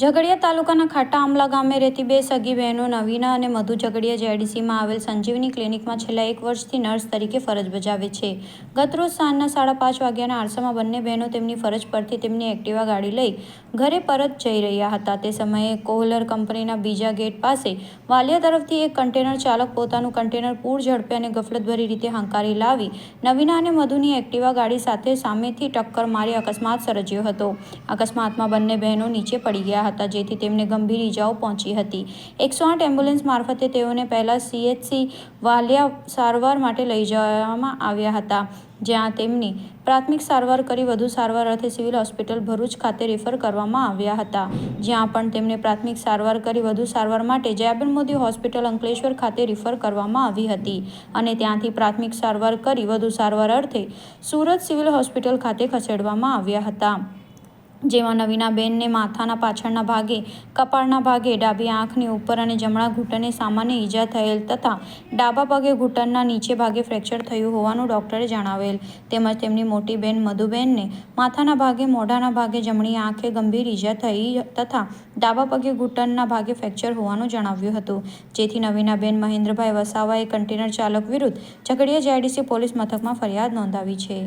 ઝઘડિયા તાલુકાના ખાટા આંબલા ગામે રહેતી બે સગી બહેનો નવીના અને મધુ ઝઘડિયા જેડીસીમાં આવેલ સંજીવની ક્લિનિકમાં છેલ્લા એક વર્ષથી નર્સ તરીકે ફરજ બજાવે છે. ગતરોજ સાંજના સાડા પાંચ વાગ્યાના આરસામાં બંને બહેનો તેમની ફરજ પરથી તેમની એક્ટિવા ગાડી લઈ ઘરે પરત જઈ રહ્યા હતા. તે સમયે કોહલર કંપનીના બીજા ગેટ પાસે વાલિયા તરફથી એક કન્ટેનર ચાલક પોતાનું કન્ટેનર પૂર ઝડપે અને ગફલતભરી રીતે હંકારી લાવી નવીના અને મધુની એક્ટિવા ગાડી સાથે સામેથી ટક્કર મારી અકસ્માત સર્જ્યો હતો. અકસ્માતમાં બંને બહેનો નીચે પડી ગયા હતા, જેથી તેમને ગંભીર ઈજાઓ પહોંચી હતી. એકસો આઠ એમ્બ્યુલન્સ મારફતે તેઓને પહેલાં સીએચસી વાલિયા સારવાર માટે લઈ જવામાં આવ્યા હતા, જ્યાં તેમની પ્રાથમિક સારવાર કરી વધુ સારવાર અર્થે સિવિલ હોસ્પિટલ ભરૂચ ખાતે રેફર કરવામાં આવ્યા હતા. જ્યાં પણ તેમને પ્રાથમિક સારવાર કરી વધુ સારવાર માટે જયાબેન મોદી હોસ્પિટલ અંકલેશ્વર ખાતે રિફર કરવામાં આવી હતી અને ત્યાંથી પ્રાથમિક સારવાર કરી વધુ સારવાર અર્થે સુરત સિવિલ હોસ્પિટલ ખાતે ખસેડવામાં આવ્યા હતા. જેમાં નવીનાબેનને માથાના પાછળના ભાગે, કપાળના ભાગે ડાબી આંખની ઉપર અને જમણા ઘૂંટણને સામાન્ય ઈજા થયેલ તથા ડાબા પગે ઘૂંટણના નીચે ભાગે ફ્રેક્ચર થયું હોવાનું ડોક્ટરે જણાવેલ. તેમજ તેમની મોટી બેન મધુબેનને માથાના ભાગે, મોઢાના ભાગે જમણી આંખે ગંભીર ઈજા થઈ તથા ડાબા પગે ઘૂંટણના ભાગે ફ્રેક્ચર હોવાનું જણાવ્યું હતું. જેથી નવીનાબેન મહેન્દ્રભાઈ વસાવાએ કન્ટેનર ચાલક વિરુદ્ધ ઝઘડિયા જેડીસી પોલીસ મથકમાં ફરિયાદ નોંધાવી છે.